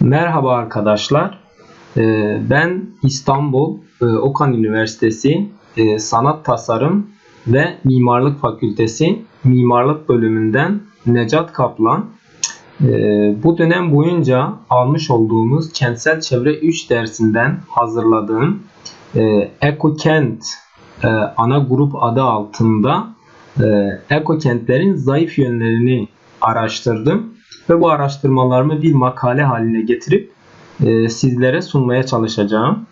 Merhaba arkadaşlar. Ee, Ben İstanbul e, Okan Üniversitesi e, Sanat Tasarım ve Mimarlık Fakültesi Mimarlık Bölümünden Necat Kaplan. Ee, Bu dönem boyunca almış olduğumuz Kentsel Çevre 3 dersinden hazırladığım EkoKent e, ana grup adı altında ekokentlerin zayıf yönlerini araştırdım ve bu araştırmalarımı bir makale haline getirip e, sizlere sunmaya çalışacağım.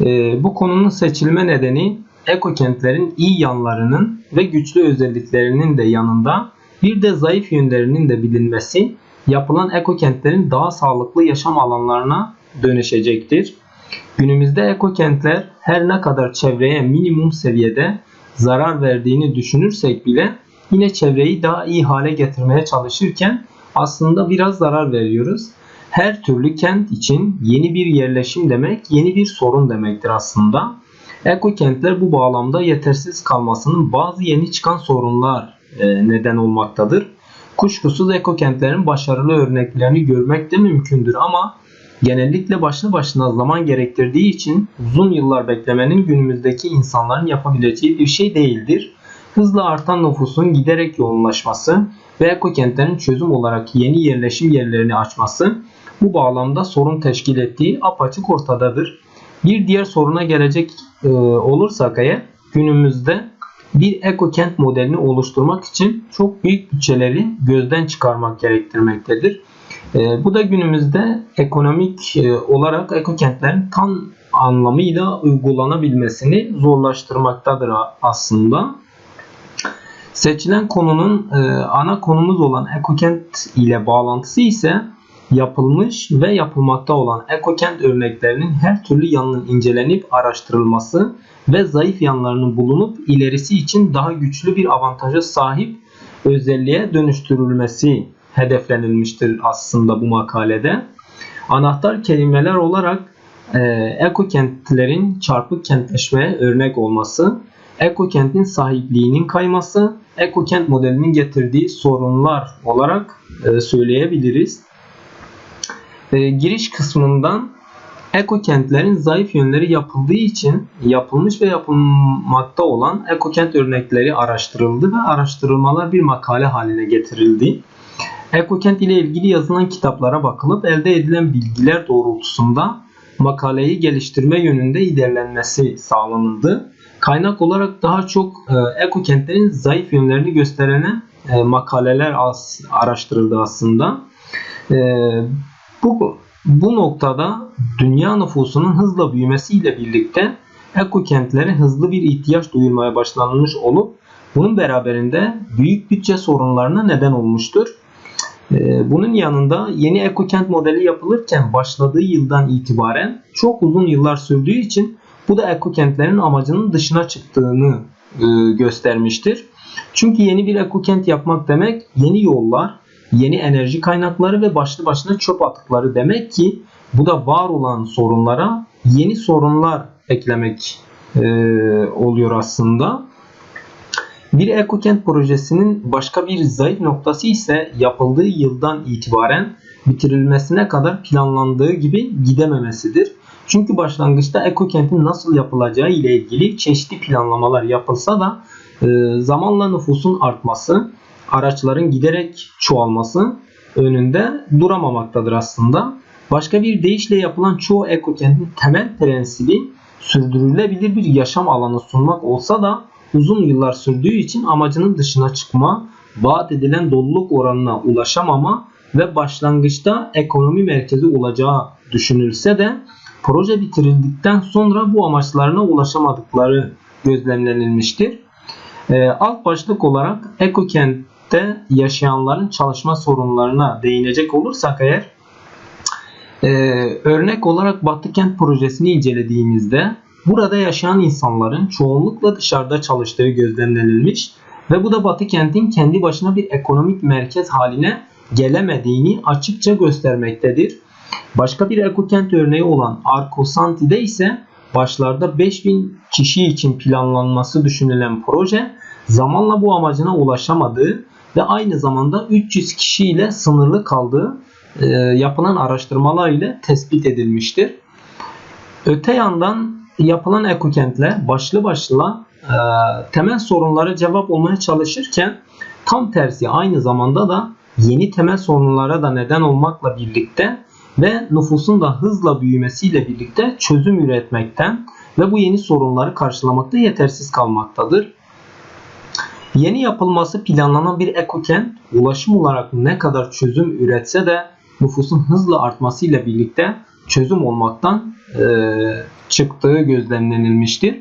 E, bu konunun seçilme nedeni ekokentlerin iyi yanlarının ve güçlü özelliklerinin de yanında bir de zayıf yönlerinin de bilinmesi yapılan ekokentlerin daha sağlıklı yaşam alanlarına dönüşecektir. Günümüzde ekokentler her ne kadar çevreye minimum seviyede zarar verdiğini düşünürsek bile yine çevreyi daha iyi hale getirmeye çalışırken aslında biraz zarar veriyoruz. Her türlü kent için yeni bir yerleşim demek yeni bir sorun demektir aslında. Ekokentler bu bağlamda yetersiz kalmasının bazı yeni çıkan sorunlar e, neden olmaktadır. Kuşkusuz ekokentlerin başarılı örneklerini görmek de mümkündür ama genellikle başlı başına zaman gerektirdiği için uzun yıllar beklemenin günümüzdeki insanların yapabileceği bir şey değildir. Hızla artan nüfusun giderek yoğunlaşması ve ekokentlerin çözüm olarak yeni yerleşim yerlerini açması bu bağlamda sorun teşkil ettiği apaçık ortadadır. Bir diğer soruna gelecek e, olursak eğer günümüzde bir ekokent modelini oluşturmak için çok büyük bütçeleri gözden çıkarmak gerektirmektedir. E, bu da günümüzde ekonomik e, olarak ekokentlerin tam anlamıyla uygulanabilmesini zorlaştırmaktadır aslında. Seçilen konunun e, ana konumuz olan ekokent ile bağlantısı ise yapılmış ve yapılmakta olan ekokent örneklerinin her türlü yanının incelenip araştırılması ve zayıf yanlarının bulunup ilerisi için daha güçlü bir avantaja sahip özelliğe dönüştürülmesi hedeflenilmiştir aslında bu makalede. Anahtar kelimeler olarak e, ekokentlerin çarpık kentleşmeye örnek olması, ekokentin sahipliğinin kayması, ekokent modelinin getirdiği sorunlar olarak e, söyleyebiliriz. E, giriş kısmından ekokentlerin zayıf yönleri yapıldığı için yapılmış ve yapılmakta olan ekokent örnekleri araştırıldı ve araştırılmalar bir makale haline getirildi. Ekokent ile ilgili yazılan kitaplara bakılıp elde edilen bilgiler doğrultusunda makaleyi geliştirme yönünde ilerlenmesi sağlanıldı. Kaynak olarak daha çok e, ekokentlerin zayıf yönlerini gösteren e, makaleler az, araştırıldı aslında. E, bu bu noktada dünya nüfusunun hızla büyümesiyle birlikte ekokentlere hızlı bir ihtiyaç duyulmaya başlanmış olup bunun beraberinde büyük bütçe sorunlarına neden olmuştur. E, bunun yanında yeni ekokent modeli yapılırken başladığı yıldan itibaren çok uzun yıllar sürdüğü için bu da ekokentlerin amacının dışına çıktığını e, göstermiştir. Çünkü yeni bir ekokent yapmak demek yeni yollar, yeni enerji kaynakları ve başlı başına çöp atıkları demek ki bu da var olan sorunlara yeni sorunlar eklemek e, oluyor aslında. Bir ekokent projesinin başka bir zayıf noktası ise yapıldığı yıldan itibaren bitirilmesine kadar planlandığı gibi gidememesidir. Çünkü başlangıçta ekokentin nasıl yapılacağı ile ilgili çeşitli planlamalar yapılsa da e, zamanla nüfusun artması, araçların giderek çoğalması önünde duramamaktadır aslında. Başka bir deyişle yapılan çoğu ekokentin temel prensibi sürdürülebilir bir yaşam alanı sunmak olsa da uzun yıllar sürdüğü için amacının dışına çıkma, vaat edilen doluluk oranına ulaşamama ve başlangıçta ekonomi merkezi olacağı düşünülse de proje bitirildikten sonra bu amaçlarına ulaşamadıkları gözlemlenilmiştir. E, alt başlık olarak ekokentte yaşayanların çalışma sorunlarına değinecek olursak eğer e, örnek olarak Batı Kent projesini incelediğimizde burada yaşayan insanların çoğunlukla dışarıda çalıştığı gözlemlenilmiş ve bu da Batı Kent'in kendi başına bir ekonomik merkez haline gelemediğini açıkça göstermektedir. Başka bir ekokent örneği olan Arcosanti'de ise başlarda 5000 kişi için planlanması düşünülen proje zamanla bu amacına ulaşamadığı ve aynı zamanda 300 kişiyle sınırlı kaldığı e, yapılan araştırmalar ile tespit edilmiştir. Öte yandan yapılan ekokentler başlı başına e, temel sorunlara cevap olmaya çalışırken tam tersi aynı zamanda da yeni temel sorunlara da neden olmakla birlikte ve nüfusun da hızla büyümesiyle birlikte çözüm üretmekten ve bu yeni sorunları karşılamakta yetersiz kalmaktadır. Yeni yapılması planlanan bir ekokent ulaşım olarak ne kadar çözüm üretse de nüfusun hızla artmasıyla birlikte çözüm olmaktan e, çıktığı gözlemlenilmiştir.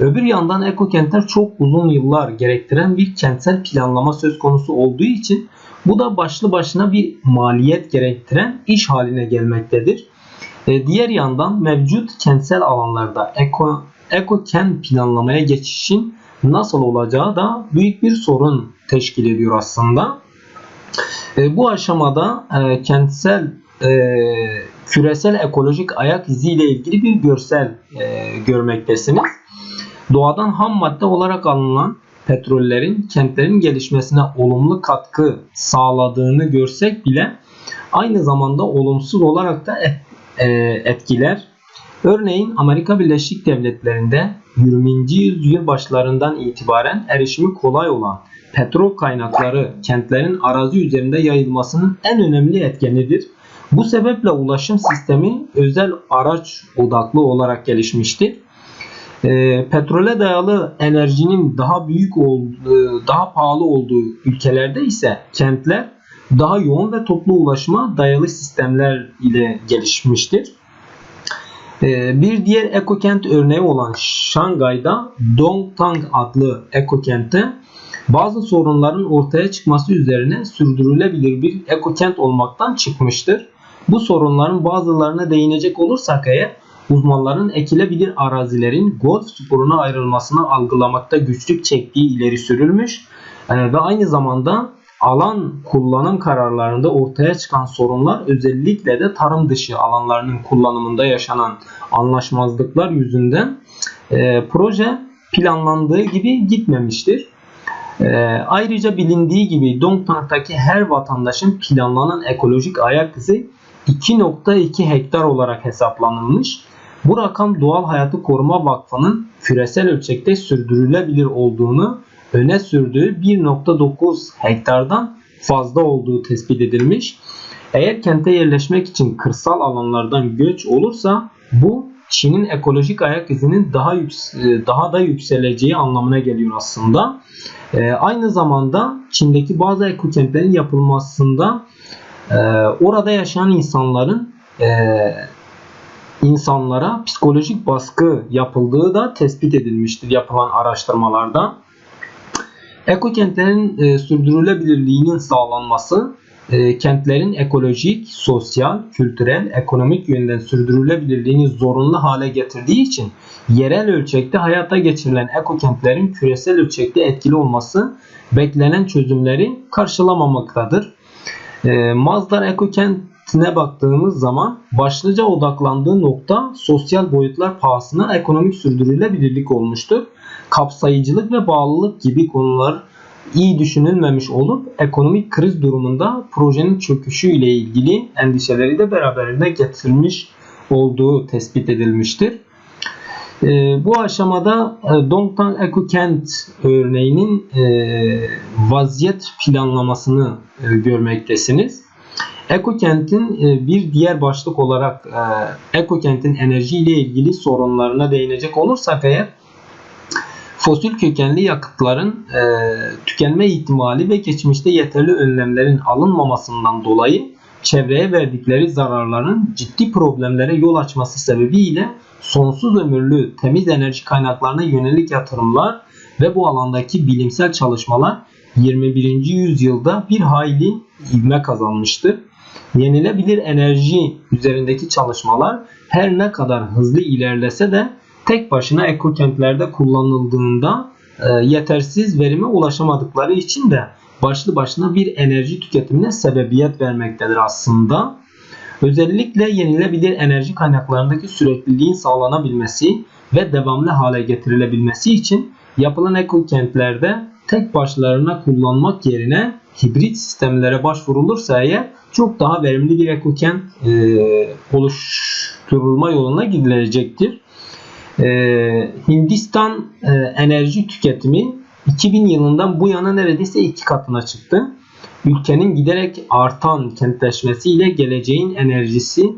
Öbür yandan ekokentler çok uzun yıllar gerektiren bir kentsel planlama söz konusu olduğu için bu da başlı başına bir maliyet gerektiren iş haline gelmektedir. E, diğer yandan mevcut kentsel alanlarda eko, ekokent planlamaya geçişin nasıl olacağı da büyük bir sorun teşkil ediyor aslında. E, bu aşamada e, kentsel küresel ekolojik ayak izi ile ilgili bir görsel görmektesiniz. Doğadan ham madde olarak alınan petrollerin kentlerin gelişmesine olumlu katkı sağladığını görsek bile aynı zamanda olumsuz olarak da e, etkiler. Örneğin Amerika Birleşik Devletleri'nde 20. yüzyıl başlarından itibaren erişimi kolay olan petrol kaynakları kentlerin arazi üzerinde yayılmasının en önemli etkenidir. Bu sebeple ulaşım sistemi özel araç odaklı olarak gelişmiştir. E, petrole dayalı enerjinin daha büyük olduğu, daha pahalı olduğu ülkelerde ise kentler daha yoğun ve toplu ulaşıma dayalı sistemler ile gelişmiştir. Ee, bir diğer ekokent örneği olan Şangay'da Dongtang adlı ekokentte bazı sorunların ortaya çıkması üzerine sürdürülebilir bir ekokent olmaktan çıkmıştır. Bu sorunların bazılarına değinecek olursak eğer uzmanların ekilebilir arazilerin golf sporuna ayrılmasını algılamakta güçlük çektiği ileri sürülmüş ee, ve aynı zamanda alan kullanım kararlarında ortaya çıkan sorunlar özellikle de tarım dışı alanlarının kullanımında yaşanan anlaşmazlıklar yüzünden e, proje planlandığı gibi gitmemiştir. E, ayrıca bilindiği gibi Dongtang'daki her vatandaşın planlanan ekolojik ayak izi 2.2 hektar olarak hesaplanılmış. Bu rakam Doğal Hayatı Koruma Vakfı'nın küresel ölçekte sürdürülebilir olduğunu öne sürdüğü 1.9 hektardan fazla olduğu tespit edilmiş. Eğer kente yerleşmek için kırsal alanlardan göç olursa bu Çin'in ekolojik ayak izinin daha daha da yükseleceği anlamına geliyor aslında. Ee, aynı zamanda Çin'deki bazı ekokentlerin yapılmasında e, orada yaşayan insanların e, insanlara psikolojik baskı yapıldığı da tespit edilmiştir yapılan araştırmalarda. Ekokentlerin e, sürdürülebilirliğinin sağlanması e, kentlerin ekolojik, sosyal, kültürel, ekonomik yönden sürdürülebilirliğini zorunlu hale getirdiği için yerel ölçekte hayata geçirilen ekokentlerin küresel ölçekte etkili olması beklenen çözümleri karşılamamaktadır. E, Mazdar Ekokent'ine baktığımız zaman başlıca odaklandığı nokta sosyal boyutlar pahasına ekonomik sürdürülebilirlik olmuştur kapsayıcılık ve bağlılık gibi konular iyi düşünülmemiş olup ekonomik kriz durumunda projenin çöküşü ile ilgili endişeleri de beraberinde getirmiş olduğu tespit edilmiştir. E, bu aşamada e, Dongtang Ekokent örneğinin e, vaziyet planlamasını e, görmektesiniz. Ekokent'in e, bir diğer başlık olarak Ekokent'in enerji ile ilgili sorunlarına değinecek olursak eğer fosil kökenli yakıtların e, tükenme ihtimali ve geçmişte yeterli önlemlerin alınmamasından dolayı çevreye verdikleri zararların ciddi problemlere yol açması sebebiyle sonsuz ömürlü temiz enerji kaynaklarına yönelik yatırımlar ve bu alandaki bilimsel çalışmalar 21. yüzyılda bir hayli ivme kazanmıştır. Yenilebilir enerji üzerindeki çalışmalar her ne kadar hızlı ilerlese de tek başına ekokentlerde kullanıldığında e, yetersiz verime ulaşamadıkları için de başlı başına bir enerji tüketimine sebebiyet vermektedir aslında. Özellikle yenilebilir enerji kaynaklarındaki sürekliliğin sağlanabilmesi ve devamlı hale getirilebilmesi için yapılan ekokentlerde tek başlarına kullanmak yerine hibrit sistemlere başvurulursa eğer çok daha verimli bir ekokent e, oluşturulma yoluna gidilecektir. E, Hindistan e, enerji tüketimi 2000 yılından bu yana neredeyse iki katına çıktı. Ülkenin giderek artan kentleşmesiyle geleceğin enerjisi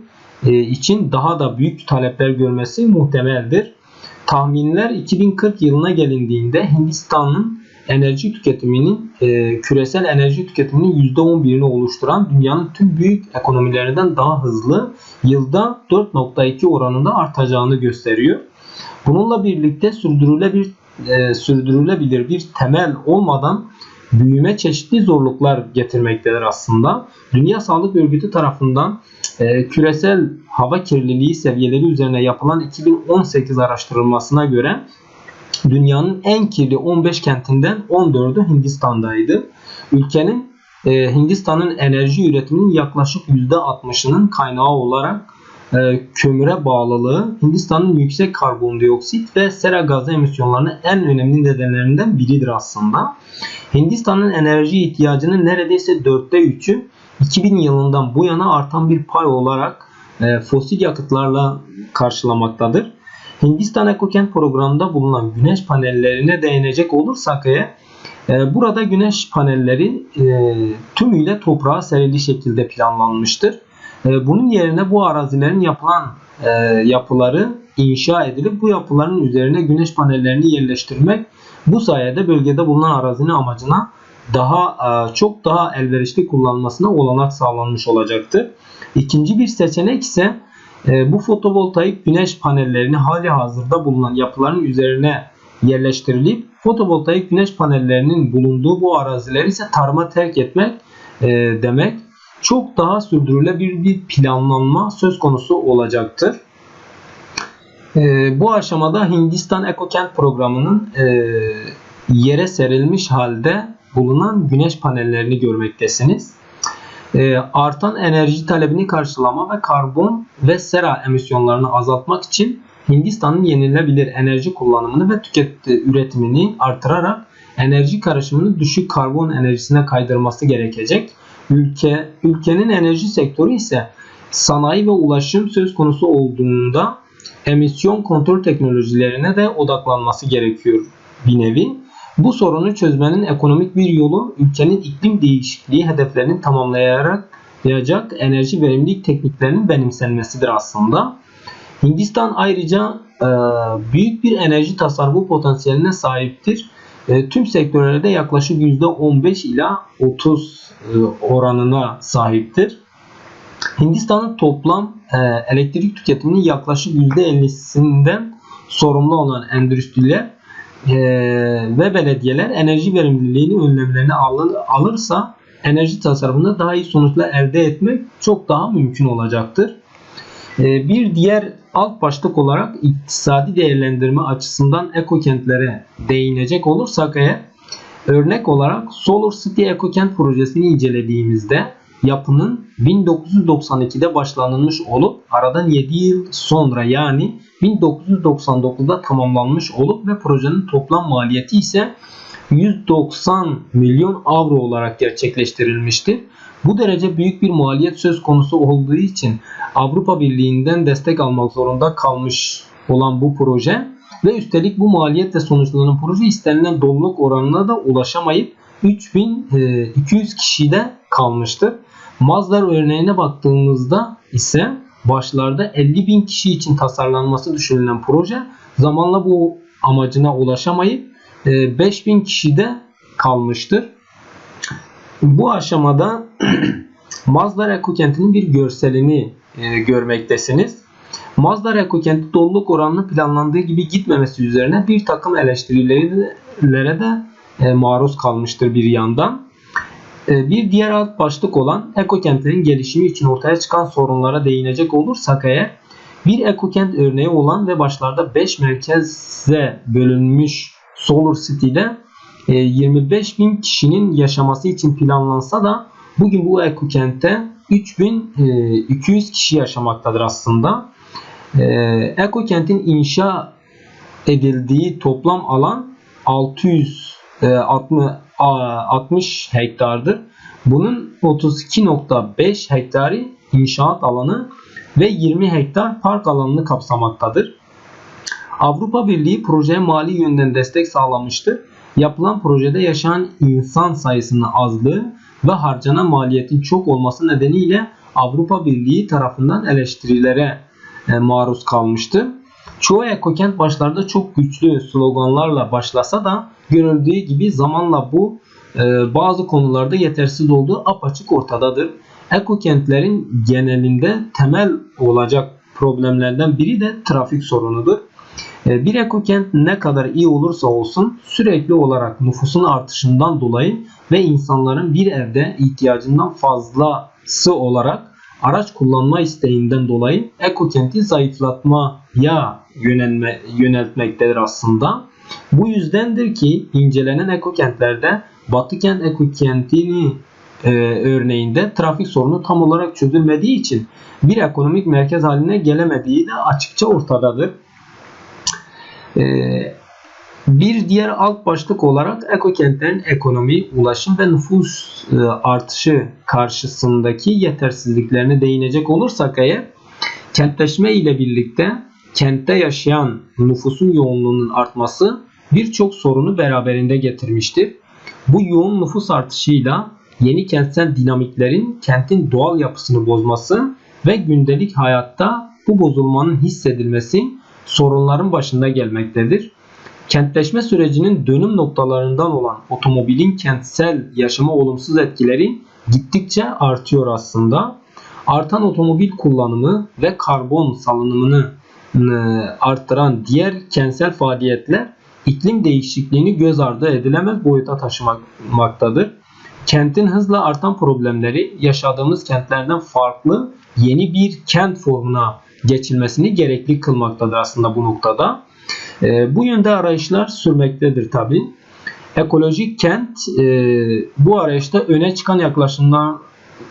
e, için daha da büyük talepler görmesi muhtemeldir. Tahminler 2040 yılına gelindiğinde Hindistan'ın enerji tüketiminin e, küresel enerji tüketiminin %11'ini oluşturan dünyanın tüm büyük ekonomilerinden daha hızlı yılda 4.2 oranında artacağını gösteriyor. Bununla birlikte sürdürülebilir, e, sürdürülebilir bir temel olmadan büyüme çeşitli zorluklar getirmektedir aslında. Dünya Sağlık Örgütü tarafından e, küresel hava kirliliği seviyeleri üzerine yapılan 2018 araştırılmasına göre dünyanın en kirli 15 kentinden 14'ü Hindistan'daydı. Ülkenin e, Hindistan'ın enerji üretiminin yaklaşık %60'ının kaynağı olarak e, kömüre bağlılığı Hindistan'ın yüksek karbondioksit ve sera gazı emisyonlarının en önemli nedenlerinden biridir aslında. Hindistan'ın enerji ihtiyacının neredeyse dörtte üçü 2000 yılından bu yana artan bir pay olarak e, fosil yakıtlarla karşılamaktadır. Hindistan EcoKent programında bulunan güneş panellerine değinecek olursak eğer e, burada güneş panelleri e, tümüyle toprağa serili şekilde planlanmıştır. E, bunun yerine bu arazilerin yapılan yapıları inşa edilip bu yapıların üzerine güneş panellerini yerleştirmek bu sayede bölgede bulunan arazinin amacına daha çok daha elverişli kullanmasına olanak sağlanmış olacaktır. İkinci bir seçenek ise bu fotovoltaik güneş panellerini hali hazırda bulunan yapıların üzerine yerleştirilip fotovoltaik güneş panellerinin bulunduğu bu arazileri ise tarıma terk etmek e, demek çok daha sürdürülebilir bir planlanma söz konusu olacaktır. bu aşamada Hindistan EcoKent programının yere serilmiş halde bulunan güneş panellerini görmektesiniz. E, artan enerji talebini karşılama ve karbon ve sera emisyonlarını azaltmak için Hindistan'ın yenilebilir enerji kullanımını ve tüket üretimini artırarak enerji karışımını düşük karbon enerjisine kaydırması gerekecek. Ülke ülkenin enerji sektörü ise sanayi ve ulaşım söz konusu olduğunda emisyon kontrol teknolojilerine de odaklanması gerekiyor bir nevi. Bu sorunu çözmenin ekonomik bir yolu ülkenin iklim değişikliği hedeflerini tamamlayarak yayacak enerji verimlilik tekniklerinin benimsenmesidir aslında. Hindistan ayrıca e, büyük bir enerji tasarrufu potansiyeline sahiptir. E, tüm sektörlerde yaklaşık %15 ila 30 e, oranına sahiptir. Hindistan'ın toplam e, elektrik tüketiminin yaklaşık %50'sinden sorumlu olan endüstriler e, ve belediyeler enerji verimliliğini önlemlerini alır, alırsa enerji tasarrufunda daha iyi sonuçlar elde etmek çok daha mümkün olacaktır. E, bir diğer alt başlık olarak iktisadi değerlendirme açısından ekokentlere değinecek olursak eğer örnek olarak Solar City Ekokent projesini incelediğimizde yapının 1992'de başlanılmış olup aradan 7 yıl sonra yani 1999'da tamamlanmış olup ve projenin toplam maliyeti ise 190 milyon avro olarak gerçekleştirilmişti. Bu derece büyük bir maliyet söz konusu olduğu için Avrupa Birliği'nden destek almak zorunda kalmış olan bu proje ve üstelik bu maliyet ve sonuçlanan proje istenilen doluluk oranına da ulaşamayıp 3200 kişide kalmıştır. Mazlar örneğine baktığımızda ise başlarda 50 bin kişi için tasarlanması düşünülen proje zamanla bu amacına ulaşamayıp 5 e, kişide kalmıştır. Bu aşamada Mazlar Ekokenti'nin bir görselini e, görmektesiniz. Mazlar Ekokenti doluluk oranının planlandığı gibi gitmemesi üzerine bir takım eleştirilere de e, maruz kalmıştır bir yandan. Ee, bir diğer alt başlık olan ekokentlerin gelişimi için ortaya çıkan sorunlara değinecek olursak eğer bir ekokent örneği olan ve başlarda 5 merkeze bölünmüş Solar City'de 25 e, bin kişinin yaşaması için planlansa da bugün bu ekokentte 3200 e, kişi yaşamaktadır aslında. E, ekokentin inşa edildiği toplam alan 660 60 hektardır. Bunun 32.5 hektarı inşaat alanı ve 20 hektar park alanını kapsamaktadır. Avrupa Birliği projeye mali yönden destek sağlamıştır. Yapılan projede yaşayan insan sayısının azlığı ve harcanan maliyetin çok olması nedeniyle Avrupa Birliği tarafından eleştirilere e, maruz kalmıştı. Çoğu ekokent başlarda çok güçlü sloganlarla başlasa da görüldüğü gibi zamanla bu e, bazı konularda yetersiz olduğu apaçık ortadadır. Ekokentlerin genelinde temel olacak problemlerden biri de trafik sorunudur. E, bir ekokent ne kadar iyi olursa olsun sürekli olarak nüfusun artışından dolayı ve insanların bir evde ihtiyacından fazlası olarak araç kullanma isteğinden dolayı ekokenti zayıflatmaya yönelme, yöneltmektedir aslında. Bu yüzdendir ki incelenen ekokentlerde Batıkent ekokentini e, örneğinde trafik sorunu tam olarak çözülmediği için bir ekonomik merkez haline gelemediği de açıkça ortadadır. E, bir diğer alt başlık olarak ekokentlerin ekonomi, ulaşım ve nüfus e, artışı karşısındaki yetersizliklerine değinecek olursak eğer kentleşme ile birlikte kentte yaşayan nüfusun yoğunluğunun artması birçok sorunu beraberinde getirmiştir. Bu yoğun nüfus artışıyla yeni kentsel dinamiklerin kentin doğal yapısını bozması ve gündelik hayatta bu bozulmanın hissedilmesi sorunların başında gelmektedir. Kentleşme sürecinin dönüm noktalarından olan otomobilin kentsel yaşama olumsuz etkileri gittikçe artıyor aslında. Artan otomobil kullanımı ve karbon salınımını ıı, arttıran diğer kentsel faaliyetler iklim değişikliğini göz ardı edilemez boyuta taşımaktadır. Kentin hızla artan problemleri yaşadığımız kentlerden farklı yeni bir kent formuna geçilmesini gerekli kılmaktadır aslında bu noktada. E, bu yönde arayışlar sürmektedir tabi. Ekolojik kent e, bu arayışta öne çıkan yaklaşımlar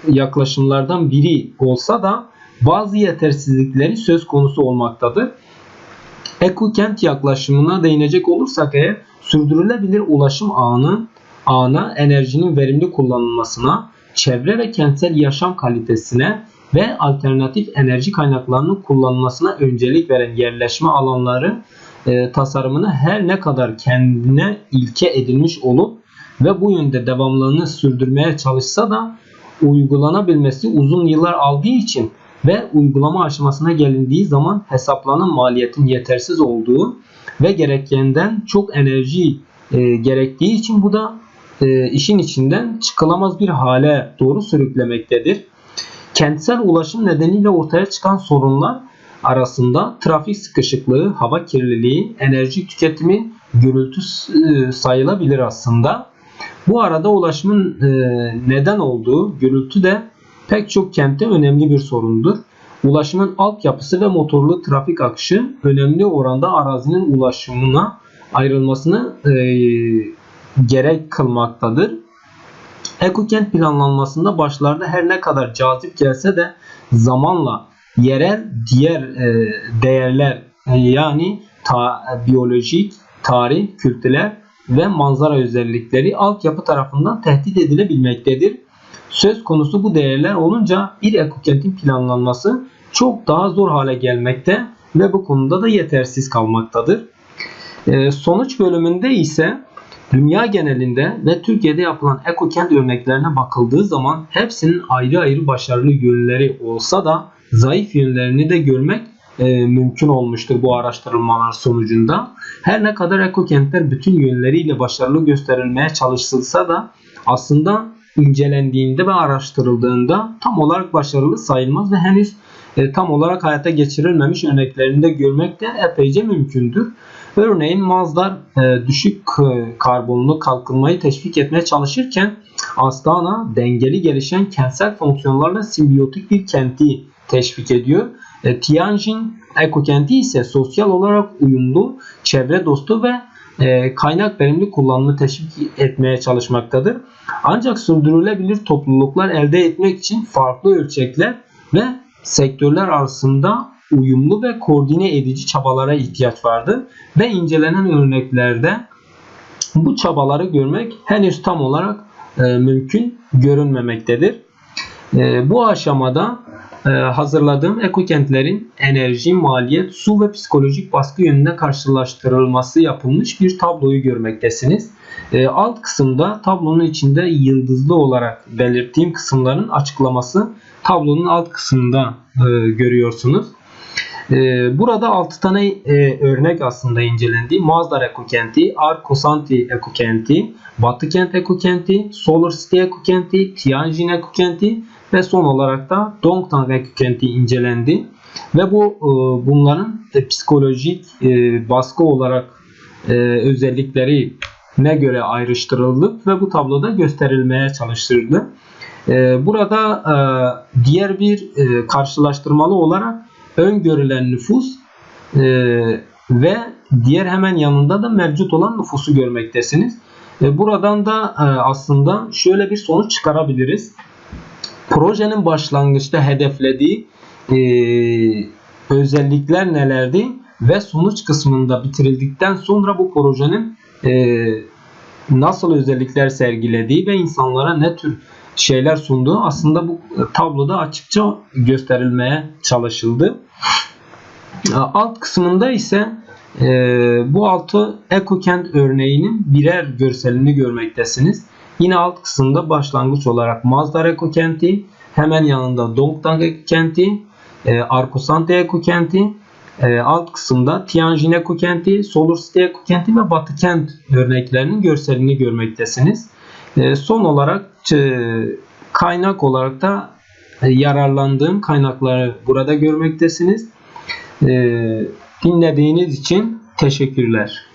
yaklaşımlardan biri olsa da bazı yetersizlikleri söz konusu olmaktadır. Eko kent yaklaşımına değinecek olursak eğer sürdürülebilir ulaşım ağını ağına enerjinin verimli kullanılmasına, çevre ve kentsel yaşam kalitesine ve alternatif enerji kaynaklarının kullanılmasına öncelik veren yerleşme alanları e, tasarımını her ne kadar kendine ilke edilmiş olup ve bu yönde devamlılığını sürdürmeye çalışsa da uygulanabilmesi uzun yıllar aldığı için ve uygulama aşamasına gelindiği zaman hesaplanan maliyetin yetersiz olduğu ve gerekenden çok enerji e, gerektiği için bu da e, işin içinden çıkılamaz bir hale doğru sürüklemektedir. Kentsel ulaşım nedeniyle ortaya çıkan sorunlar arasında trafik sıkışıklığı, hava kirliliği, enerji tüketimi, gürültü e, sayılabilir aslında. Bu arada ulaşımın e, neden olduğu gürültü de pek çok kentte önemli bir sorundur. Ulaşımın altyapısı ve motorlu trafik akışı önemli oranda arazinin ulaşımına ayrılmasını e, gerek kılmaktadır. Ekokent planlanmasında başlarda her ne kadar cazip gelse de zamanla yerel diğer e, değerler e, yani ta, biyolojik, tarih, kültürel ve manzara özellikleri altyapı tarafından tehdit edilebilmektedir. Söz konusu bu değerler olunca bir ekokentin planlanması çok daha zor hale gelmekte ve bu konuda da yetersiz kalmaktadır. E, sonuç bölümünde ise dünya genelinde ve Türkiye'de yapılan ekokent örneklerine bakıldığı zaman hepsinin ayrı ayrı başarılı yönleri olsa da zayıf yönlerini de görmek e, mümkün olmuştur bu araştırmalar sonucunda. Her ne kadar ekokentler bütün yönleriyle başarılı gösterilmeye çalışılsa da aslında incelendiğinde ve araştırıldığında tam olarak başarılı sayılmaz ve henüz e, tam olarak hayata geçirilmemiş örneklerini de görmek de epeyce mümkündür. Örneğin Mazlar e, düşük e, karbonlu kalkınmayı teşvik etmeye çalışırken Astana dengeli gelişen kentsel fonksiyonlarla simbiyotik bir kenti teşvik ediyor. E, Tianjin ekokenti ise sosyal olarak uyumlu, çevre dostu ve e, kaynak verimli kullanımı teşvik etmeye çalışmaktadır. Ancak sürdürülebilir topluluklar elde etmek için farklı ölçekler ve sektörler arasında uyumlu ve koordine edici çabalara ihtiyaç vardı ve incelenen örneklerde bu çabaları görmek henüz tam olarak e, mümkün görünmemektedir. E, bu aşamada hazırladığım ekokentlerin enerji, maliyet, su ve psikolojik baskı yönünden karşılaştırılması yapılmış bir tabloyu görmektesiniz. E, alt kısımda tablonun içinde yıldızlı olarak belirttiğim kısımların açıklaması tablonun alt kısmında e, görüyorsunuz. E, burada 6 tane e, örnek aslında incelendi. Mazdar Ekokenti, Arkosanti Ekokenti, Batıkent Ekokenti, Solar City Ekokenti, Tianjin Ekokenti ve son olarak da Dongtang Ekokenti incelendi. Ve bu e, bunların e, psikolojik e, baskı olarak e, özellikleri ne göre ayrıştırıldı ve bu tabloda gösterilmeye çalıştırıldı. Burada diğer bir karşılaştırmalı olarak öngörülen nüfus ve diğer hemen yanında da mevcut olan nüfusu görmektesiniz. E, buradan da aslında şöyle bir sonuç çıkarabiliriz. Projenin başlangıçta hedeflediği e, özellikler nelerdi ve sonuç kısmında bitirildikten sonra bu projenin e, nasıl özellikler sergilediği ve insanlara ne tür şeyler sunduğu aslında bu tabloda açıkça gösterilmeye çalışıldı. Alt kısmında ise e, bu altı EcoKent örneğinin birer görselini görmektesiniz. Yine alt kısımda başlangıç olarak Mazdar EcoKent'i, hemen yanında Dongtang EcoKent'i, e, Arkosante EcoKent'i, e, alt kısımda Tianjin EcoKent'i, Solar City EcoKent'i ve Batı Kent örneklerinin görselini görmektesiniz. E, son olarak e, kaynak olarak da e, yararlandığım kaynakları burada görmektesiniz. E, dinlediğiniz için teşekkürler.